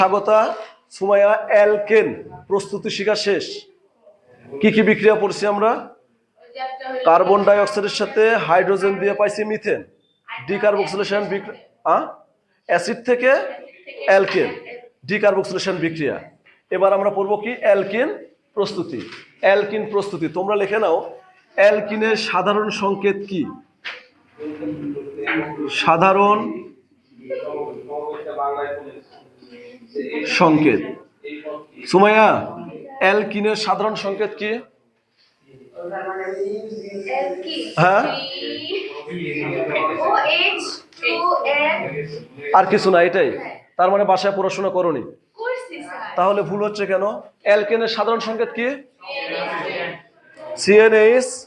Swagata, Sumaiya alkane প্রস্তুতি শিখা শেষ। কি কি বিক্রিয়া পড়ছি আমরা? কার্বন ডাই অক্সাইডের সাথে হাইড্রোজেন দিয়ে পাইছি মিথেন। ডিকার্বক্সিলেশন অ্যাসিড থেকে অ্যালকেন ডিকার্বক্সিলেশন বিক্রিয়া। এবার আমরা পড়ব কি অ্যালকিন প্রস্তুতি। অ্যালকিন প্রস্তুতি, তোমরা লিখে নাও। অ্যালকিনের সাধারণ সংকেত কি? সাধারণ সংকেত। সুমাইয়া, অ্যালকিনের সাধারণ সংকেত কি? হ্যাঁ? আর কিছু না, এটাই। তার মানে বাসায় পড়াশোনা করনি। তাহলে ভুল হচ্ছে কেন? অ্যালকেনের সাধারণ সংকেত কি? C N H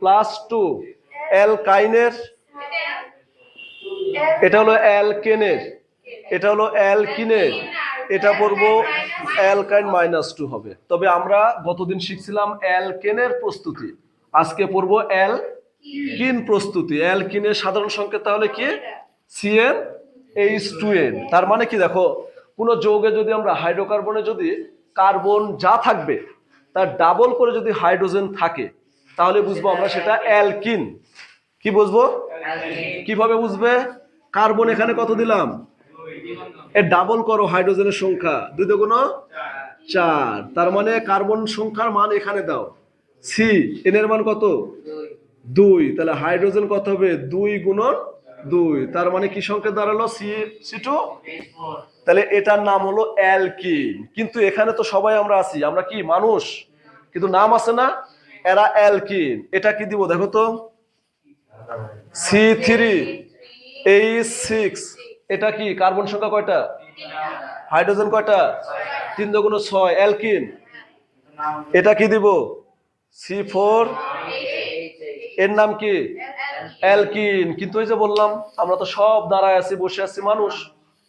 plus two. অ্যালকাইনের। এটা হলো অ্যালকেনের। এটা হলো অ্যালকিনের। এটা পড়ব অ্যালকাইন মাইনাস টু হবে। তবে আমরা গতদিন শিখছিলাম অ্যালকেনের প্রস্তুতি। আজকে পড়ব অ্যালকিন প্রস্তুতি। অ্যালকিনের সাধারণ সংকেত তাহলে কি? সিএন এইচ টু এন তার মানে কি দেখো, কোনো যৌগে যদি আমরা হাইড্রোকার্বনে যদি কার্বন যা থাকবে, তার ডাবল করে যদি হাইড্রোজেন থাকে, তাহলে বুঝব আমরা সেটা অ্যালকিন। কি বুঝব? কীভাবে বুঝবে? কার্বন এখানে কত দিলাম? এর ডাবল করো হাইড্রোজেনের সংখ্যা। দুই দুগুণ চার। তার মানে কার্বন সংখ্যার মান এখানে দাও। সি এন এর মান কত? দুই। তাহলে হাইড্রোজেন কত হবে? দুই গুণন দুই। তার মানে কি সংখ্যা দাঁড়াল? সি সি টু তাহলে এটার নাম হলো অ্যালকিন কিন্তু এখানে তো সবাই আমরা আছি। আমরা কি? মানুষ। কিন্তু নাম আছে না? এরা অ্যালকিন এটা কি দিব? দেখো তো। সি থ্রি এইচ সিক্স এটা কি? কার্বন সংখ্যা কয়টা? হাইড্রোজেন কয়টা? তিন দুগুণ ছয়। অ্যালকিন? এটা কি দিব? C four. এর নাম কি? অ্যালকিন। কিন্তু ওই যে বললাম, আমরা তো সব দাঁড়ায় আছি, বসে আছি মানুষ।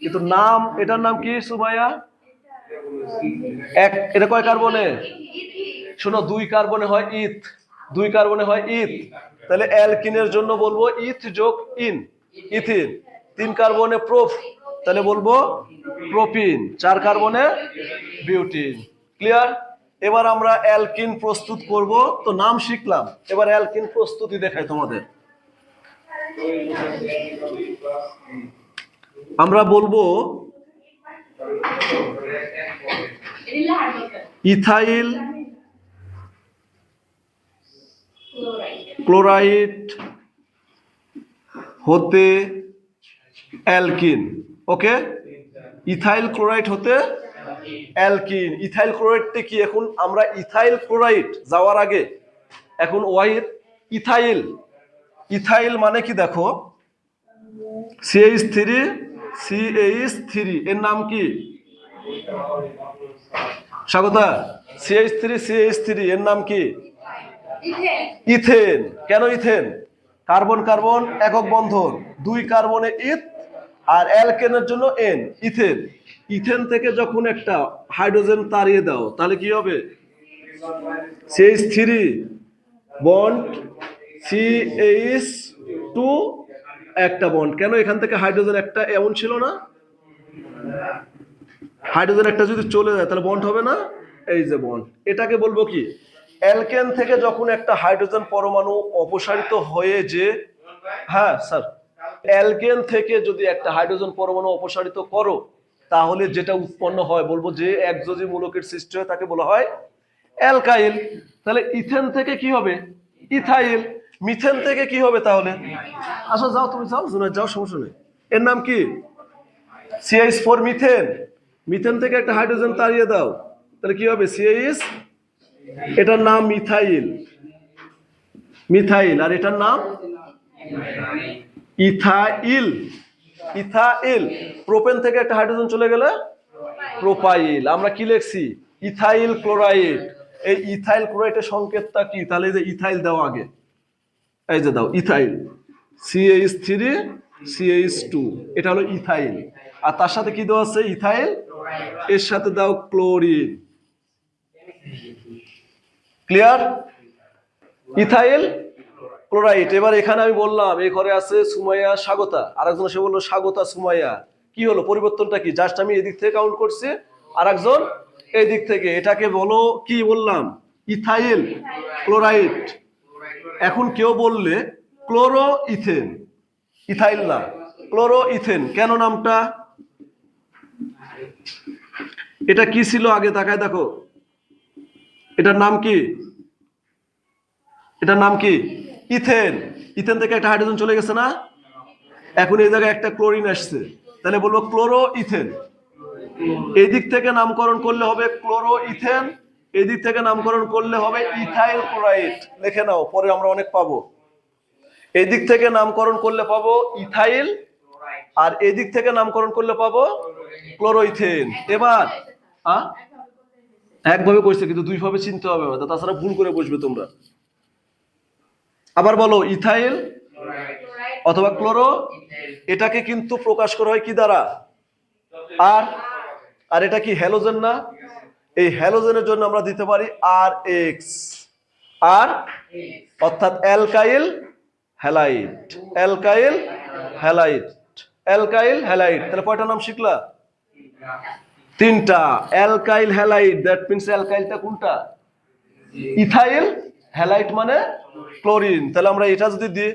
কিন্তু নাম, এটার নাম কি সুমাইয়া? এক, এটা কয় কার্বনে? শোনো, দুই কার্বনে হয় ইথ। দুই কার্বনে হয় ইথ। তাহলে অ্যালকিনের জন্য বলব ইথ যোগ ইন। ইথিন। তিন কার্বনে প্রোফ, তাহলে বলব প্রোপিন, চার কার্বনে বিউটিন। ক্লিয়ার এবার আমরা অ্যালকিন প্রস্তুত করব। তো নাম শিখলাম, এবার অ্যালকিন প্রস্তুতি দেখাই তোমাদের। আমরা বলব ইথাইল, ক্লোরাইড, হতে অ্যালকিন, ওকে? ইথাইল ক্লোরাইড হতে অ্যালকিন। ইথাইল ক্লোরাইডটা কি? এখন আমরা ইথাইল ক্লোরাইড যাওয়ার আগে, এখন ওয়াইড ইথাইল। ইথাইল মানে কি দেখো? সিএইচ থ্রি সিএইচ থ্রি, এর নাম কি? Swagata. C H three C H three, এর নাম কি? ইথেন। কেন ইথেন? কার্বন কার্বন, একক বন্ধন। দুই কার্বনে ইথ আর অ্যালকেনের জন্য এন ইথেন। ইথেন থেকে যখন একটা হাইড্রোজেন তাড়িয়ে দাও, তাহলে কি হবে? C H three bond C H two একটা বন্ড কেন এখান থেকে হাইড্রোজেন একটা এমন ছিল না? হাইড্রোজেন একটা যদি চলে যায়, তাহলে বন্ড হবে না? এই যে বন্ড এটাকে বলব কি? অ্যালকেন থেকে যখন একটা হাইড্রোজেন পরমাণু অপসারিত হয়ে যে হ্যাঁ স্যার। অ্যালকেন থেকে যদি একটা হাইড্রোজেন পরমাণু অপসারিত করো, তাহলে যেটা উৎপন্ন হয়, বলব যে একযোজি মূলকের সৃষ্টি হয়, তাকে বলা হয় অ্যালকাইল। তাহলে ইথেন থেকে কি হবে? ইথাইল। মিথেন থেকে কি হবে তাহলে? আসো, যাও তুমি, যাও জুনার যাও, সমস্যা নেই। এর নাম কি? সিআইস ফোর মিথেন মিথেন থেকে একটা হাইড্রোজেন তাড়িয়ে দাও। তাহলে কি হবে? সিআইএস এটার নাম মিথাইল। মিথাইল, আর এটার নাম? ইথাইল ইথাইল, প্রোপেন থেকে একটা হাইড্রোজেন চলে গেলে প্রোপাইল। আমরা কি লিখছি? Ethyl chloride. এই ইথাইল ক্লোরাইডের সংকেতটা কি? তাহলে এই যে ইথাইল দাও আগে। এই যে দাও, ethyl. C H three C H two এটা হলো ইথাইল। আর তার সাথে কি দেওয়া আছে? ইথাইল। এর সাথে দাও ক্লোরিন। ক্লিয়ার? ইথাইল ক্লোরাইড এবার এখানে আমি বললাম, এই ঘরে আছে সুমাইয়া, স্বাগতা। আরেকজন এসে বলল, স্বাগতা সুমাইয়া। কি হলো, পরিবর্তনটা কি? জাস্ট আমি এদিক থেকে কাউন্ট করছি। আর একজন এই দিক থেকে, এটাকে বলো, কি বললাম? Ethyl, chloride. এখন কেউ বললে ক্লোরো ইথেন ইথাইল না ক্লোরো ইথেন কেন নামটা? এটা কি ছিল আগে? তাকায় দেখো। এটার নাম কি? এটার নাম কি? ইথেন। ইথেন থেকে একটা হাইড্রোজেন চলে গেছে না? এখন এই জায়গায় একটা ক্লোরিন আসছে। তাহলে বলব ক্লোরো ইথেন এই দিক থেকে নামকরণ করলে হবে ক্লোরো ইথেন এই দিক থেকে নামকরণ করলে হবে ইথাইল ক্লোরাইড। লিখে নাও, পরে আমরা অনেক পাবো। এদিক থেকে নামকরণ করলে পাবো ইথাইল, আর এদিক থেকে নামকরণ করলে পাবো ক্লোরোইথেন। এবার, আ? একভাবে কইছে, কিন্তু দুইভাবে চিনতে হবে তাছাড়া ভুল করে বসবে তোমরা। আবার বলো ইথাইল অথবা ক্লোরো এটাকে কিন্তু প্রকাশ করা হয় কি দ্বারা? আর আর এটা কি হ্যালোজেন না? এই হ্যালোজেনের জন্য আমরা দিতে পারি আর এক্স আর অর্থাৎ alkyl halide alkyl halide alkyl halide তাহলে কয়টা নাম শিখলা? তিনটা। অ্যালকাইল হ্যালাইট দ্যাট মিন্স অ্যালকাইলটা কোনটা? ইথাইল হ্যালাইট মানে ক্লোরিন। তাহলে আমরা এটা যদি দিই,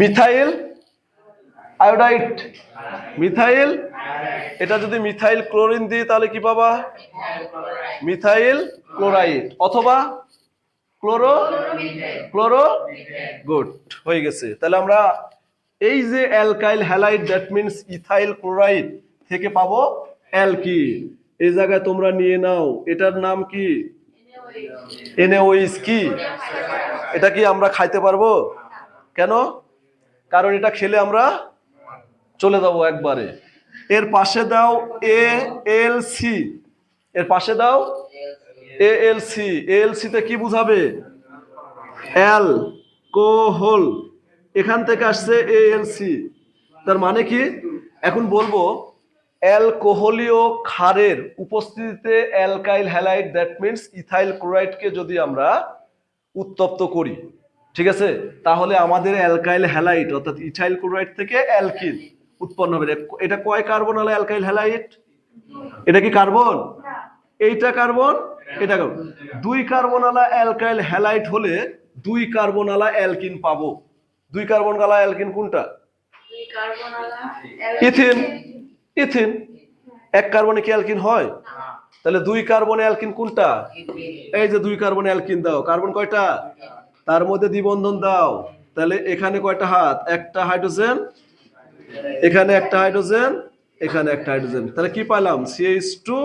মিথাইল আয়োডাইট মিথাইল, এটা যদি মিথাইল ক্লোরিন দিই, তাহলে কি পাবা? মিথাইল ক্লোরাইড অথবা ক্লোরো ক্লোরো গুড, হয়ে গেছে। তাহলে আমরা এই যে alkyl halide, that means ethyl chloride থেকে পাবো অ্যালকিন। এই জায়গায় তোমরা নিয়ে নাও। এটার নাম কি? এনএওইস কি? এটা কি আমরা খাইতে পারব? কেন? কারণ এটা খেলে আমরা চলে যাব একবারে। এর পাশে দাও এ এল সি এর পাশে দাও এ এল সি এল সিতে কি বুঝাবে? অ্যাল কোহল এখান থেকে আসছে এ এল সি তার মানে কি? এখন বলব অ্যালকোহলীয় ক্ষারের উপস্থিতিতে alkyl halide that means ethyl ক্লোরাইডকে যদি আমরা উত্তপ্ত করি ঠিক আছে? তাহলে আমাদের অ্যালকাইল হ্যালাইড অর্থাৎ ইথাইল ক্লোরাইড থেকে অ্যালকিন উৎপন্ন হবে। এটা- কয় কার্বন আলা অ্যালকাইল হ্যালাইড? এটা কি কার্বন? এইটা কার্বন এটা কার্বন। দুই কার্বন আলা অ্যালকাইল হ্যালাইড হলে দুই কার্বন আলা অ্যালকিন পাবো। দুই কার্বন আলা অ্যালকিন কোনটা? ইথিন। ইথিন এক কার্বনে কি অ্যালকিন হয়? তাহলে দুই কার্বনে অ্যালকিন কোনটা? এই যে দুই কার্বনে অ্যালকিন দাও কার্বন কয়টা? তার মধ্যে দ্বিবন্ধন দাও তাহলে এখানে কয়টা হাত? একটা হাইড্রোজেন এখানে একটা হাইড্রোজেন এখানে একটা হাইড্রোজেন। তাহলে কি পাইলাম? সিএইচ টু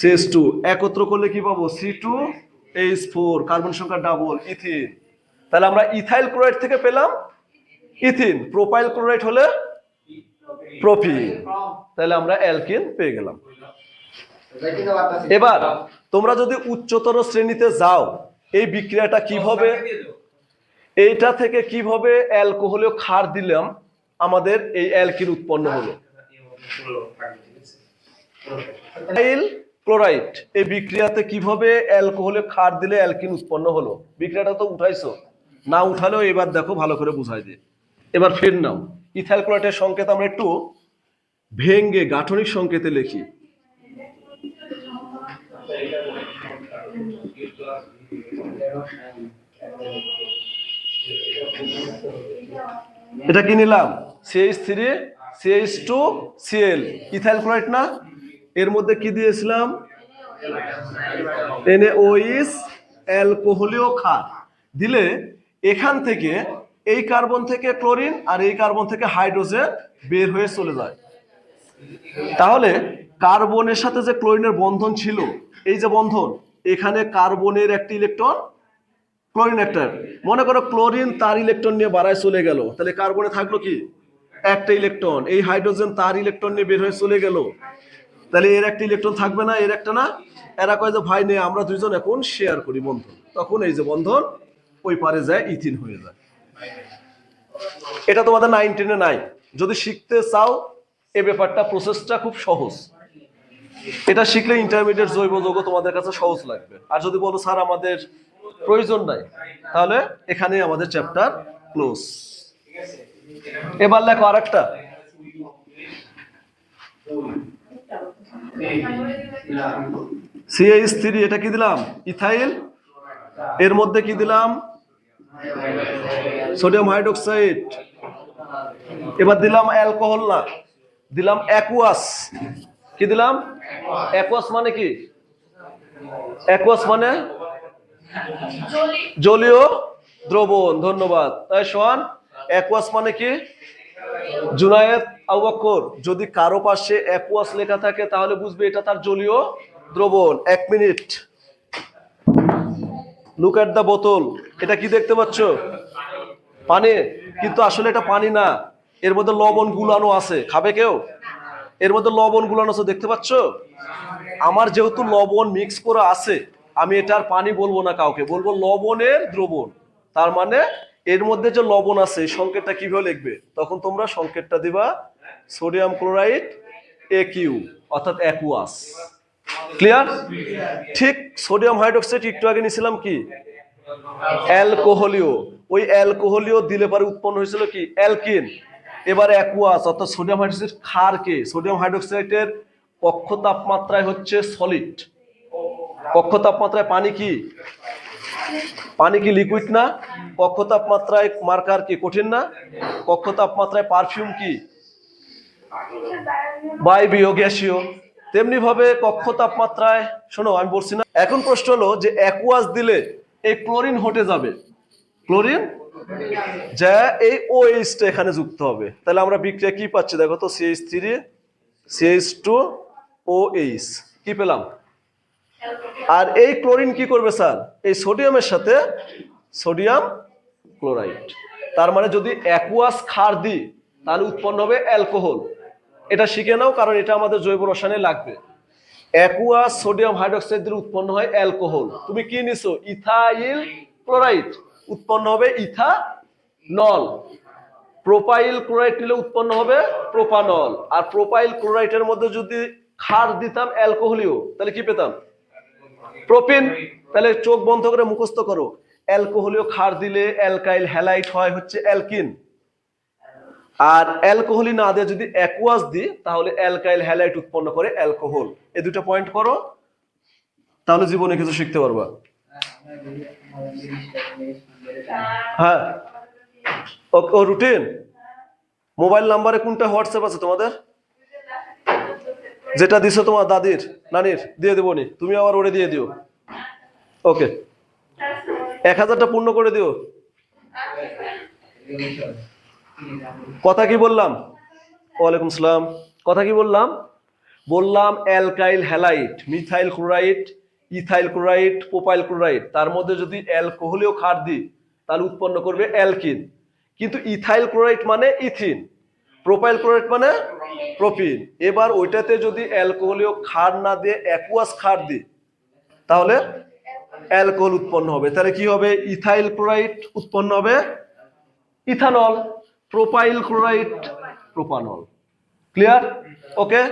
সিএইচ টু একত্র করলে কি পাবো? C two H four carbon সংখ্যা ডাবল ইথিন। তাহলে আমরা ইথাইল ক্লোরাইড থেকে পেলাম ইথিন। প্রোপাইল ক্লোরাইড হলে প্রোপিন তাহলে আমরা অ্যালকিন পেয়ে গেলাম। এবার তোমরা যদি উচ্চতর শ্রেণীতে যাও, এই বিক্রিয়াটা কীভাবে এইটা থেকে কীভাবে অ্যালকোহলীয় ক্ষার দিলাম, আমাদের এই অ্যালকিন উৎপন্ন হলো। ক্লোরাইড এই বিক্রিয়াতে কীভাবে অ্যালকোহলে ক্ষার দিলে অ্যালকিন উৎপন্ন হলো? বিক্রিয়াটা তো উঠাইছো। না উঠালেও এবার দেখো ভালো করে বুঝাই দিয়ে এবার ফের নাও। ইথাইল সংকেত আমরা একটু ভেঙ্গে গাঠনিক সংকেতে লিখি। এটা কি নিলাম? C H three C H two C L ethyl chloride না? এর মধ্যে কি দিয়েছিলাম? এনএওইস অ্যালকোহলীয় ক্ষার দিলে এখান থেকে এই কার্বন থেকে ক্লোরিন আর এই কার্বন থেকে হাইড্রোজেন বের হয়ে চলে যায়। তাহলে কার্বনের সাথে যে ক্লোরিনের বন্ধন ছিল, এই যে বন্ধন, এখানে কার্বনের একটি ইলেকট্রন, ক্লোরিন একটা। মনে করো ক্লোরিন তার ইলেকট্রন নিয়ে বাড়ায় চলে গেল, তাহলে কার্বনে থাকল কি? একটা ইলেকট্রন। এই হাইড্রোজেন তার ইলেকট্রন নিয়ে বের হয়ে চলে গেল। তাহলে এর একটা ইলেকট্রন থাকবে না, এর একটা না? এরা কয় যে, ভাই নে, আমরা দুইজন এখন শেয়ার করি বন্ধন। তখন এই যে বন্ধন, ওই পারে যায় ইথিন হয়ে যায়। এটা তোমাদের নাইন টেনে নাই। যদি শিখতে চাও, এ ব্যাপারটা প্রসেসটা খুব সহজ। এটা শিখলে ইন্টারমিডিয়েট জৈব যৌগ তোমাদের কাছে সহজ লাগবে। আর যদি বলো, স্যার, আমাদের প্রয়োজন নাই, তাহলে এখানে আমাদের চ্যাপ্টার ক্লোজ এবার লেখো আরেকটা। সিএইচ থ্রি এটা কি দিলাম? ইথাইল। এর মধ্যে কি দিলাম? Sodium hydroxide. এবার দিলাম অ্যালকোহল না, দিলাম অ্যাকুয়াস। কি দিলাম? অ্যাকুয়াস মানে কি? অ্যাকুয়াস মানে জলীয় দ্রবণ, ধন্যবাদ। তাই শোয়ান অ্যাকুয়াস মানে কি? জুনায়েদ আবু বকর যদি কারও পাশে অ্যাকুয়াস লেখা থাকে তাহলে বুঝবে এটা তার জলীয় দ্রবণ। এক মিনিট। লুক অ্যাট দ্য বোতল এটা কি দেখতে পাচ্ছ? পানি, কিন্তু আসলে এটা পানি না। এর মধ্যে লবণ গুলানো আছে। খাবে কেউ? এর মধ্যে লবণ গুলানো আছে, দেখতে পাচ্ছ? আমার যেহেতু লবণ মিক্স করা আছে, আমি এটা আর পানি বলব না কাউকে। বলব লবণের দ্রবণ। তার মানে এর মধ্যে যে লবণ আছে সংকেতটা কীভাবে লিখবে? তখন তোমরা সংকেতটা দিবা সোডিয়াম ক্লোরাইড এ কিউ অর্থাৎ অ্যাকুয়াস ক্লিয়ার ঠিক সোডিয়াম হাইড্রোক্সাইড একটু আগে নিয়েছিলাম কি? অ্যালকোহলীয় ওই অ্যালকোহলীয় দিলে পরে উৎপন্ন হয়েছিল কি? অ্যালকিন এবার অ্যাকুয়াস অর্থাৎ সোডিয়াম হাইড্রোক্সাইড ক্ষারকে সোডিয়াম হাইড্রোক্সাইডের কক্ষ তাপমাত্রায় হচ্ছে সলিড কক্ষ তাপমাত্রায় পানি কি? পানি কি লিকুইড না? কক্ষ তাপমাত্রায় মার্কার কি? কঠিন না? কক্ষ তাপমাত্রায় পারফিউম কি? বায়বীয় গ্যাসীয় তেমনি ভাবে কক্ষ তাপমাত্রায়, শোনো, আমি বলছি না। এখন প্রশ্ন হলো যে অ্যাকুয়াস দিলে এই ক্লোরিন হটে যাবে। ক্লোরিন যা এই OH টা এখানে যুক্ত হবে। তাহলে আমরা বিক্রিয়া কি পাচ্ছি? দেখো তো C H three C H two O H কি পেলাম? আর এই ক্লোরিন কি করবে স্যার? এই সোডিয়ামের সাথে সোডিয়াম ক্লোরাইড তার মানে যদি অ্যাকুয়াস ক্ষার দিই, তাহলে উৎপন্ন হবে অ্যালকোহল এটা শিখে নাও, কারণ এটা আমাদের জৈব রসায়নে লাগবে। অ্যাকুয়াস সোডিয়াম হাইড্রোক্সাইড দিলে উৎপন্ন হয় অ্যালকোহল। তুমি কি নিছো? Ethyl chloride. উৎপন্ন হবে ইথা নল প্রোপাইল ক্লোরাইড নিলে উৎপন্ন হবে প্রোপানল। আর প্রোপাইল ক্লোরাইডের মধ্যে যদি ক্ষার দিতাম অ্যালকোহলীয়, তাহলে কি পেতাম? প্রোপিন। তাহলে চোখ বন্ধ করে মুখস্থ করো। অ্যালকোহলীয় ক্ষার দিলে অ্যালকাইল হ্যালাইট হয়, হচ্ছে অ্যালকিন। আর অ্যালকোহলি না দিয়ে যদি অ্যাকুয়াস দিই, তাহলে অ্যালকাইল হ্যালাইট উৎপন্ন করে অ্যালকোহল এই দুটো পয়েন্ট করো, তাহলে জীবনে কিছু শিখতে পারবা। হ্যাঁ। ও, রুটিন? মোবাইল নাম্বারে কোনটা হোয়াটসঅ্যাপ আছে তোমাদের? যেটা দিছো তোমার দাদির, নানির, দিয়ে দেবো নি। তুমি আবার ওরে দিয়ে দিও। ওকে। এক হাজারটা পূর্ণ করে দিও। কথা কি বললাম? ওয়ালাইকুম সালাম। কথা কি বললাম? বললাম alkyl halide, methyl chloride, ethyl chloride propyl chloride. তার মধ্যে যদি অ্যালকোহলীয় ক্ষার দিই, তাহলে উৎপন্ন করবে অ্যালকিন। কিন্তু ইথাইল ক্লোরাইড মানে ইথিন, প্রোপাইল ক্লোরাইড মানে প্রোপিন। এবার ওইটাতে যদি অ্যালকোহলীয় ক্ষার না দিয়ে অ্যাকুয়াস ক্ষার দিই, তাহলে অ্যালকোহল উৎপন্ন হবে। তাহলে কি হবে? ইথাইল ক্লোরাইড উৎপন্ন হবে ethanol. Propyl chloride propanol. Clear okay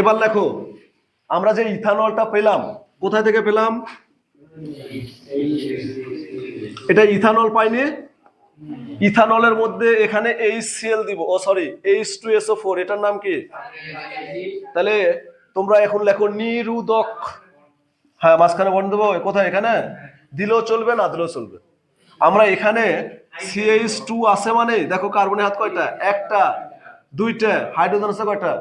এবার লেখো আমরা যে ইথানলটা পেলাম কোথা থেকে পেলাম? এটা ইথানল পাইনি। ইথানলের মধ্যে এখানে এইচ সিএল দিব। ও sorry H two S O four এটার নাম কি? তাহলে তোমরা এখন লেখো নিরুদক হ্যাঁ মাঝখানে বন্ধ দেবো কোথায়? এখানে? দিলেও চলবে, না দিলেও চলবে। আমরা এখানে সিএইচ টু আছে মানে দেখো কার্বনের হাত কয়টা? একটা, দুইটা হাইড্রোজেন আছে কয়টা?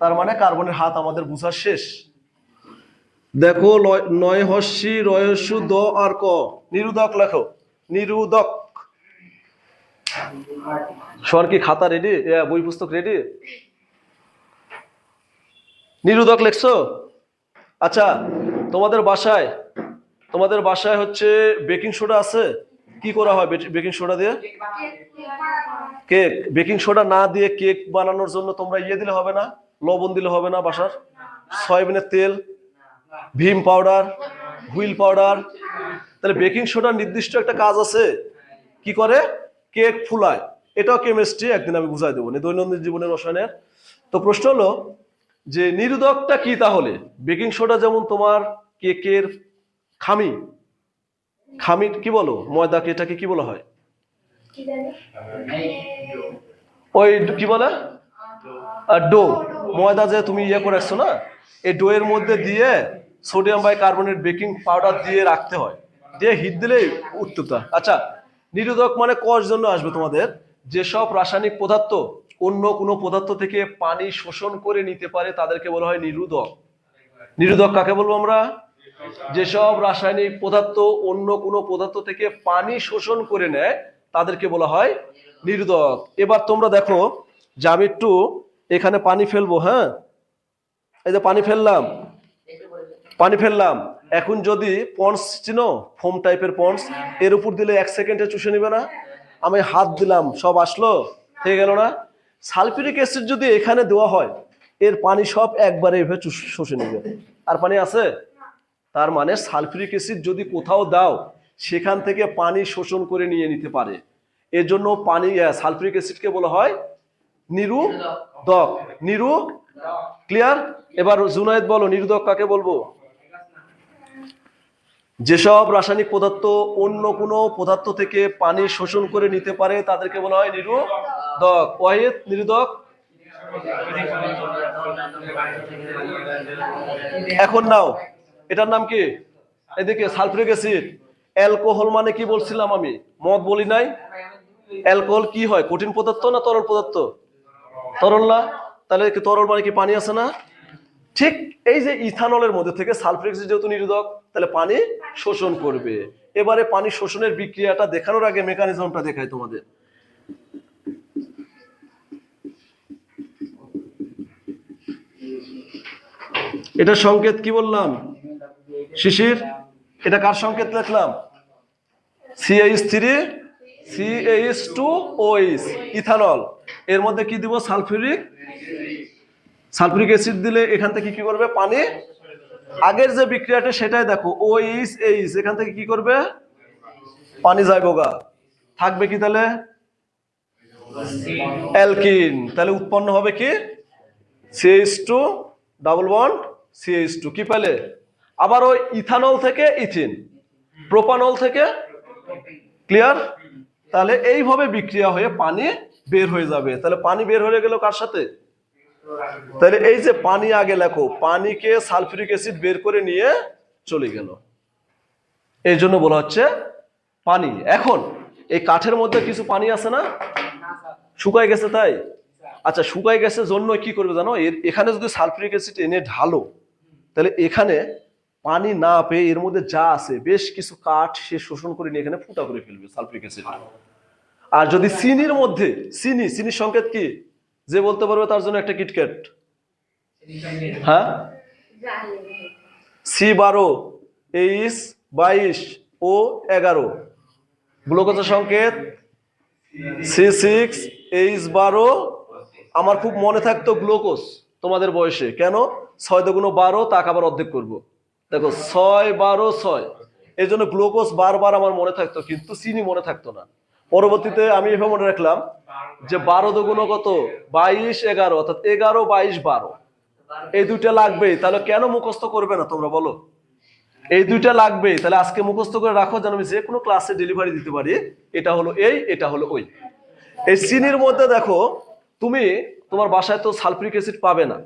তার মানে কার্বনের হাত আমাদের বুঝা শেষ। দেখো, নয় হস্যি রয়স্যু দ আর ক। নিরুদক লেখো। নিরুদক। সর কি, খাতা রেডি বই পুস্তক রেডি নিরুদক লেখছো? আচ্ছা তোমাদের বাসায় তোমাদের বাসায় হচ্ছে বেকিং সোডা আছে? কি করা হয় বেকিং সোডা দিয়ে? কেক বেকিং সোডা না দিয়ে কেক বানানোর জন্য তোমরা ইয়ে দিলে হবে না, লবণ দিলে হবে না বাসার? সয়াবিনের তেল, ভীম পাউডার, হুইল পাউডার। তাহলে বেকিং সোডার নির্দিষ্ট একটা কাজ আছে। কি করে? কেক ফুলায়। এটাও কেমিস্ট্রি একদিন আমি বুঝাই দেবো, দৈনন্দিন জীবনের রসায়নের। তো প্রশ্ন হলো যে, নিরোধকটা কি তাহলে? বেকিং সোডা যেমন তোমার কেকের খামি। খামি কি বলো? ময়দাকে এটাকে কি বলা হয়? ওই কি বলে? ডো। ময়দা যে তুমি ইয়ে করে রাখছো না, এই ডো এর মধ্যে দিয়ে sodium bicarbonate baking powder দিয়ে রাখতে হয়। দিয়ে হিট দিলেই উত্তপ্তা আচ্ছা নিরোধক মানে কর জন্য আসবে তোমাদের। যেসব রাসায়নিক পদার্থ অন্য কোনো পদার্থ থেকে পানি শোষণ করে নিতে পারে, তাদেরকে বলা হয় নিরোধক। নিরোধক কাকে বলব আমরা? যেসব রাসায়নিক পদার্থ অন্য কোনো পদার্থ থেকে পানি শোষণ করে নেয়, তাদেরকে বলা হয় নিরোধক এবার তোমরা দেখো যে আমি একটু এখানে পানি ফেলব হ্যাঁ? এই যে পানি ফেললাম। পানি ফেললাম। এখন যদি পন্স চিনো, ফোম টাইপের পন্স এর উপর দিলে এক সেকেন্ডে চুষে নিবে না? আমি হাত দিলাম, সব আসলো? হয়ে গেল না? সালফিউরিক অ্যাসিড যদি এখানে দেওয়া হয়, এর পানি সব একবারে এভাবে চুষ- নেবে। আর পানি আছে? তার মানে সালফিউরিক অ্যাসিড যদি কোথাও দাও, সেখান থেকে পানি শোষণ করে নিয়ে নিতে পারে। এর জন্য পানি সালফিউরিক অ্যাসিডকে বলা হয় নিরুদক নিরু ক্লিয়ার? এবার জুনায়েদ বলো নিরুদক কাকে বলব? যেসব রাসায়নিক পদার্থ অন্য কোনো পদার্থ থেকে পানি শোষণ করে নিতে পারে, তাদেরকে বলা হয় নিরুদক ওয়াহিদ নিরুদক এখন নাও। এটার নাম কি? এদিকে সালফিউরিক অ্যাসিড। অ্যালকোহল মানে কি বলছিলাম আমি? মদ বলি নাই? অ্যালকোহল কি হয়? কঠিন পদার্থ না তরল পদার্থ? তরল না। তাহলে তরল মানে কি পানি আছে না? ঠিক এই যে ইথানলের মধ্যে থেকে সালফিউরিক অ্যাসিড যেহেতু নিরোধক, তাহলে পানি শোষণ করবে। এবারে পানি শোষণের বিক্রিয়াটা দেখানোর আগে মেকানিজমটা দেখাই তোমাদের। এটা সংকেত কি বললাম? শিশির, এটা কার সংকেত লিখলাম? C H three C H two O H ethanol. এর মধ্যে কি দিব? সালফিউরিক? সালফিউরিক অ্যাসিড দিলে এখান থেকে কি করবে? পানি? আগের যে বিক্রিয়াটা সেটাই দেখো ওইচ এইচ এখান থেকে কি করবে? পানি যাইব গা থাকবে কি তাহলে? অ্যালকিন। তাহলে উৎপন্ন হবে কি? C H two double bond C H two কি পেলে আবার ওই ইথানল থেকে ইথিন, প্রোপানল থেকে ক্লিয়ার? তাহলে এইভাবে বিক্রিয়া হয়ে পানি বের হয়ে যাবে। তাহলে পানি বের হয়ে গেল কার সাথে? তাহলে এই যে পানি আগে লেখো, পানিকে সালফিউরিক অ্যাসিড বের করে নিয়ে চলে গেল। এই জন্য বলা হচ্ছে পানি। এখন এই কাঠের মধ্যে কিছু পানি আছে না? শুকায় গেছে তাই? আচ্ছা শুকায় গেছে জন্য কি করবে জানো? এখানে যদি সালফিউরিক অ্যাসিড এনে ঢালো, তাহলে এখানে পানি না পেয়ে এর মধ্যে যা আছে বেশ কিছু কাঠ সে শোষণ করে নিয়ে এখানে ফুটা করে ফেলবে সালফিউরিক অ্যাসিড। আর যদি চিনির মধ্যে চিনি চিনির সংকেত কি? যে বলতে পারবে তার জন্য একটা কিটক্যাট হ্যাঁ? সি বারো এইচ বাইশ ও এগারো। গ্লুকোজের সংকেত? সি সিক্স এইচ বারো আমার খুব মনে থাকতো গ্লুকোজ তোমাদের বয়সে। কেন? ছয় দুগুণ বারো তাকে আবার অর্ধেক করব। দেখো ছয় বারো ছয়। এই জন্য গ্লুকোজ বারবার আমার মনে থাকতো, কিন্তু চিনি মনে থাকতো না। পরবর্তীতে আমি এভাবে মনে রাখলাম যে বারো দুগুণ কত? বাইশ এগারো, অর্থাৎ এগারো, বাইশ, বারো। এই দুইটা লাগবেই, তাহলে কেন মুখস্থ করবে না তোমরা বলো? এই দুইটা লাগবেই, তাহলে আজকে মুখস্থ করে রাখো যেন আমি যে কোনো ক্লাসে ডেলিভারি দিতে পারি, এটা হলো এই, এটা হলো ওই। এই চিনির মধ্যে দেখো, তুমি তোমার বাসায় তো সালফ্রিক অ্যাসিড পাবে না।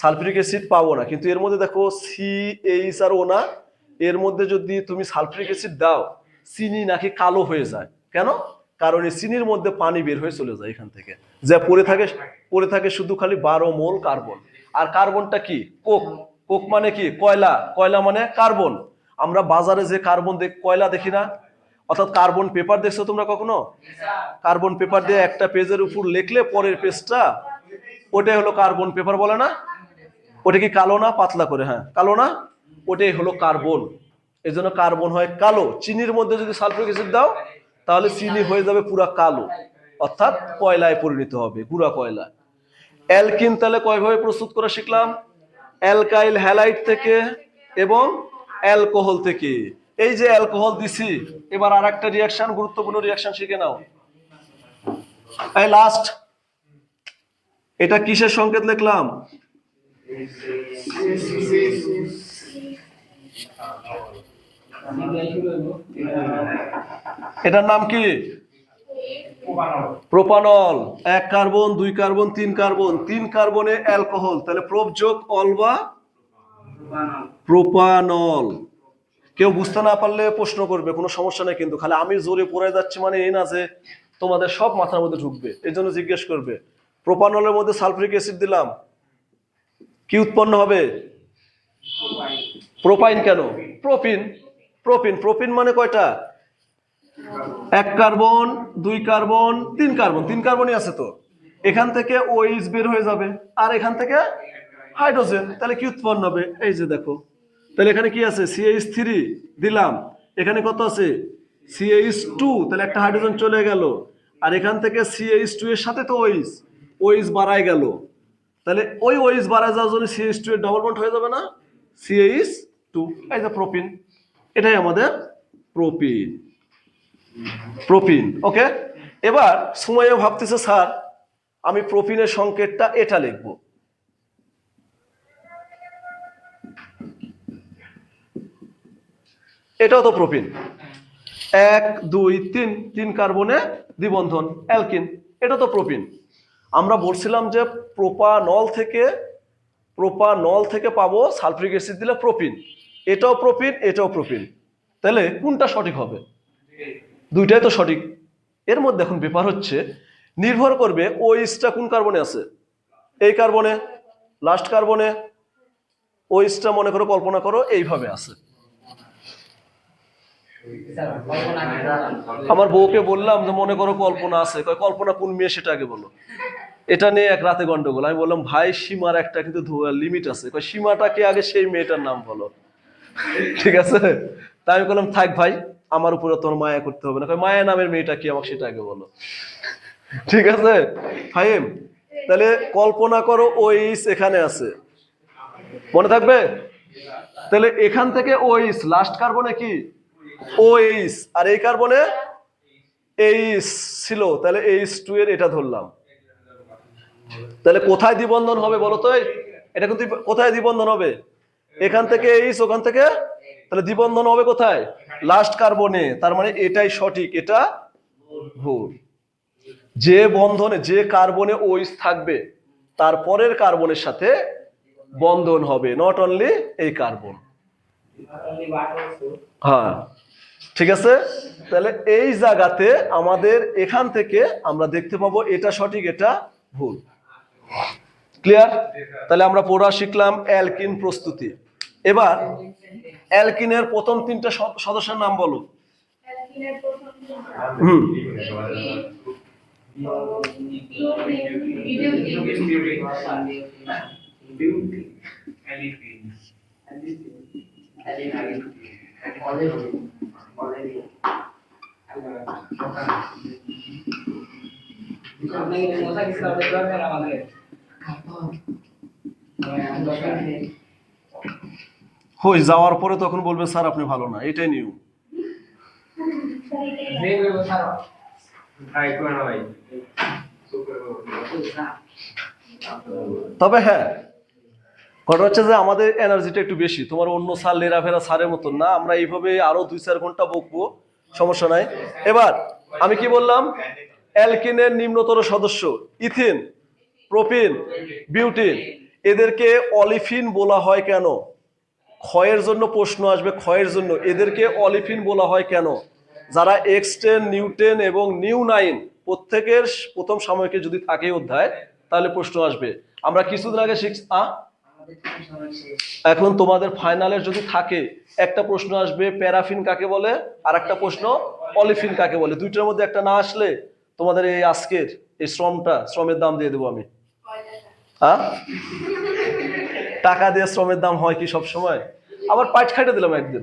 সালফিউরিক অ্যাসিড পাবো না। কিন্তু এর মধ্যে দেখো সি এইচ আর ও না, এর মধ্যে যদি তুমি সালফিউরিক অ্যাসিড দাও, চিনি নাকি কালো হয়ে যায়। কেন? কারণ এই চিনির মধ্যে পানি বের হয়ে চলে যায় এখান থেকে। যা পড়ে থাকে পড়ে থাকে শুধু খালি বারো মোল কার্বন। আর কার্বনটা কি? কোক। কোক মানে কি? কয়লা। কয়লা মানে কার্বন। আমরা বাজারে যে কার্বন দেখ কয়লা দেখি না? অর্থাৎ কার্বন পেপার দেখছ তোমরা কখনো? কার্বন পেপার দিয়ে একটা পেজের উপর লিখলে পরের পেজটা, ওটাই হলো কার্বন পেপার বলে না? ওটা কি কালো না, পাতলা করে হ্যাঁ। কালো না, ওটাই হলো কার্বন। এই জন্য কার্বন হয় কালো। চিনির মধ্যে যদি সালফিউরিক অ্যাসিড দাও, তাহলে চিনি হয়ে যাবে পুরা কালো। অর্থাৎ কয়লায় পরিণত হবে, গুড়া কয়লা। অ্যালকিন তাহলে কয়ভাবে প্রস্তুত করা শিখলাম? অ্যালকাইল হ্যালাইড থেকে এবং অ্যালকোহল থেকে। এই যে অ্যালকোহল দিছি, এবার আর একটা রিয়াকশন গুরুত্বপূর্ণ রিয়াকশন শিখে নাও। লাস্ট এটা কিসের সংকেত লিখলাম? এটার নাম কি? প্রোপানল। এক কার্বন, দুই কার্বন, তিন কার্বন। তিন কার্বনে অ্যালকোহল। তাহলে প্রোপ যোগ অল বা প্রোপানল। কেউ বুঝতে না পারলে প্রশ্ন করবে, কোনো সমস্যা নেই কিন্তু। খালি আমি জোরে পড়ে যাচ্ছি মানে এই না যে তোমাদের সব মাথার মধ্যে ঢুকবে। এই জন্য জিজ্ঞেস করবে। প্রোপানলের মধ্যে সালফ্রিক অ্যাসিড দিলাম। কি উৎপন্ন হবে? প্রোপাইন কেন? প্রোপিন। প্রোপিন। প্রোপিন মানে কয়টা? এক কার্বন, দুই কার্বন, তিন কার্বন। তিন কার্বনই আছে তো। এখান থেকে ওইস বের হয়ে যাবে। আর এখান থেকে হাইড্রোজেন। তাহলে কি উৎপন্ন হবে? এই যে দেখো। তাহলে এখানে কি আছে? সিএইচ থ্রি দিলাম। এখানে কত আছে? সিএইচ টু তাহলে একটা হাইড্রোজেন চলে গেল। আর এখান থেকে সিএইচ টু এর সাথে তো ওইস ওইস বাড়ায় গেল। তাহলে ওই ওইস বাড়ায় যাওয়ার জন্য সিএইচ টু এর ডবল বন্ড হয়ে যাবে না সিএইচ টু এই যে প্রোপিন এটাই আমাদের প্রোপিন প্রোপিন ওকে এবার সুমাইয়া ভাবতেছে, স্যার, আমি প্রোপিনের সংকেতটা এটা লিখব। এটাও তো প্রোপিন এক, দুই, তিন তিন কার্বনে দ্বিবন্ধন অ্যালকিন এটা তো প্রোপিন আমরা বলছিলাম যে প্রোপানল থেকে প্রোপানল থেকে পাবো সালফ্রিক অ্যাসিড দিলে প্রোপিন। এটাও প্রোপিন এটাও প্রোপিন। তাহলে কোনটা সঠিক হবে? দুইটাই তো সঠিক। এর মধ্যে এখন ব্যাপার হচ্ছে, নির্ভর করবে ও ওইসটা কোন কার্বনে আছে। এই কার্বনে লাস্ট কার্বনে ও ওইসটা মনে করো, কল্পনা করো, এইভাবে আছে। আমার বউকে বললাম যে মনে করো কল্পনা আছে। কল্পনা কোন মেয়ে সেটা আগে বলো। এটা নিয়ে এক রাতে গন্ডগোল। আমি বললাম, ভাই, সীমার একটা কিন্তু লিমিট আছে। সীমাটাকে আগে সেই মেয়েটার নাম বলো? ঠিক আছে? তাই আমি বললাম, থাক ভাই, আমার উপরে তোর মায়া করতে হবে না। মায়া নামের মেয়েটা কি আমাকে সেটা আগে বলো। ঠিক আছে? ফাইম তাহলে কল্পনা করো ওইস এখানে আছে। মনে থাকবে? তাহলে এখান থেকে ওইস লাস্ট কার্বনে কি? ওইস আর এই কার্বনে এইস ছিল। তাহলে এইস টু এর এটা ধরলাম। তাহলে কোথায় দ্বিবন্ধন হবে বলো তো? এটা কিন্তু কোথায় দ্বিবন্ধন হবে? এখান থেকে এইস ওখান থেকে? তাহলে দ্বিবন্ধন হবে কোথায়? লাস্ট কার্বনে তার মানে এটাই সঠিক, এটা ভুল। যে বন্ধনে, যে কার্বনে ওইস থাকবে তারপরের কার্বনের সাথে বন্ধন হবে নট অনলি এই কার্বন হ্যাঁ ঠিক আছে? তাহলে এই জায়গাতে আমাদের এখান থেকে আমরা দেখতে পাবো এটা সঠিক, এটা ভুল। ক্লিয়ার তাহলে আমরা পড়া শিখলাম অ্যালকিন প্রস্তুতি। এবার অ্যালকিনের প্রথম তিনটা সদস্যের নাম বলো। হুম। হই, যাওয়ার পরে তখন বলবে, স্যার, আপনি ভালো না। এটাই নিয়ম। তবে হ্যাঁ ঘটনা হচ্ছে যে আমাদের এনার্জিটা একটু বেশি। তোমার অন্য সার লেরাফেরা সারের মতো না, আমরা এইভাবে আরও দুই চার ঘণ্টা বকবো, সমস্যা নাই। এবার, আমি কি বললাম? অ্যালকিনের নিম্নতর সদস্য, ইথিন, প্রোপিন, বিউটিন। এদেরকে অলিফিন বলা হয় কেন? ক্ষয়ের জন্য প্রশ্ন আসবে, ক্ষয়ের জন্য। এদেরকে অলিফিন বলা হয় কেন? যারা এক্সটেন নিউটেন এবং নিউ নাইন, প্রত্যেকের প্রথম সাময়িকে যদি থাকে অধ্যায়, তাহলে প্রশ্ন আসবে। আমরা কিছুদিন আগে শিখ? এখন তোমাদের ফাইনালের যদি থাকে, একটা প্রশ্ন আসবে, প্যারাফিন কাকে বলে? আর একটা প্রশ্ন, অলিফিন কাকে বলে? দুইটার মধ্যে একটা না আসলে তোমাদের এই আজকের, এই শ্রমটা, শ্রমের দাম দিয়ে দেবো আমি। হ্যাঁ? টাকা দিয়ে শ্রমের দাম হয় কি সব সময় আবার পাইট খাইটা দিলাম একদিন।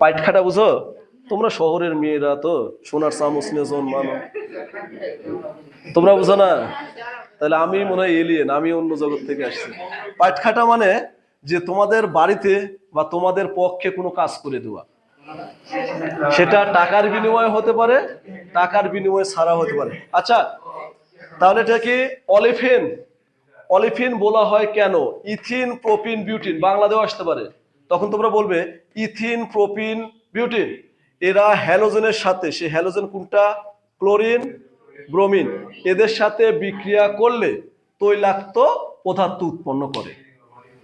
পাইট খাটা বুঝো? তোমরা শহরের মেয়েরা তো, সোনার চামচ নিয়ে জন্মানো। তোমরা বুঝো না? তাহলে আমি মনে হয় এলিয়েন আমি অন্য জগৎ থেকে আসছি। পাইট খাটা মানে যে তোমাদের বাড়িতে বা তোমাদের পক্ষে কোনো কাজ করে দেওয়া। সেটা টাকার বিনিময়ে হতে পারে, টাকার বিনিময়ে ছাড়া হতে পারে। আচ্ছা তাহলে এটা কি অলিফিন? অলিফিন বলা হয় কেন? ইথিন প্রোপিন বিউটিন বাংলাদেও আসতে পারে। তখন তোমরা বলবে, ইথিন প্রোপিন বিউটিন। এরা হ্যালোজেনের সাথে, সে হ্যালোজেন কোনটা? Chlorine, bromine. এদের সাথে বিক্রিয়া করলে তৈলাক্ত পদার্থ উৎপন্ন করে।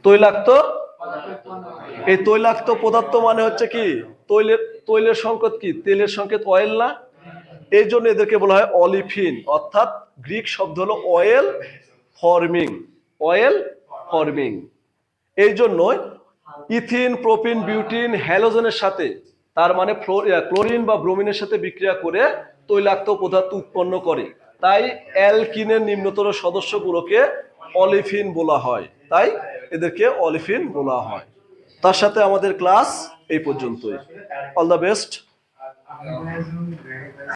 তৈলাক্ত এই তৈলাক্ত পদার্থ মানে হচ্ছে কি? তৈলের তৈলের সংকেত কি? তেলের সংকেত অয়েল না? এই জন্য এদেরকে বলা হয় অলিফিন অর্থাৎ গ্রিক শব্দ হলো অয়েল ফর্মিং অয়েল ফর্মিং এই জন্য ইথিন, প্রোপিন, বিউটিন, হ্যালোজেনের সাথে, তার মানে ক্লোরিন বা ব্রোমিনের সাথে বিক্রিয়া করে তৈলাক্ত পদার্থ উৎপন্ন করে। তাই অ্যালকিনের নিম্নতর সদস্যগুলোকে অলিফিন বলা হয়। তাই এদেরকে অলিফিন বলা হয়। তার সাথে আমাদের ক্লাস এই পর্যন্তই। All the best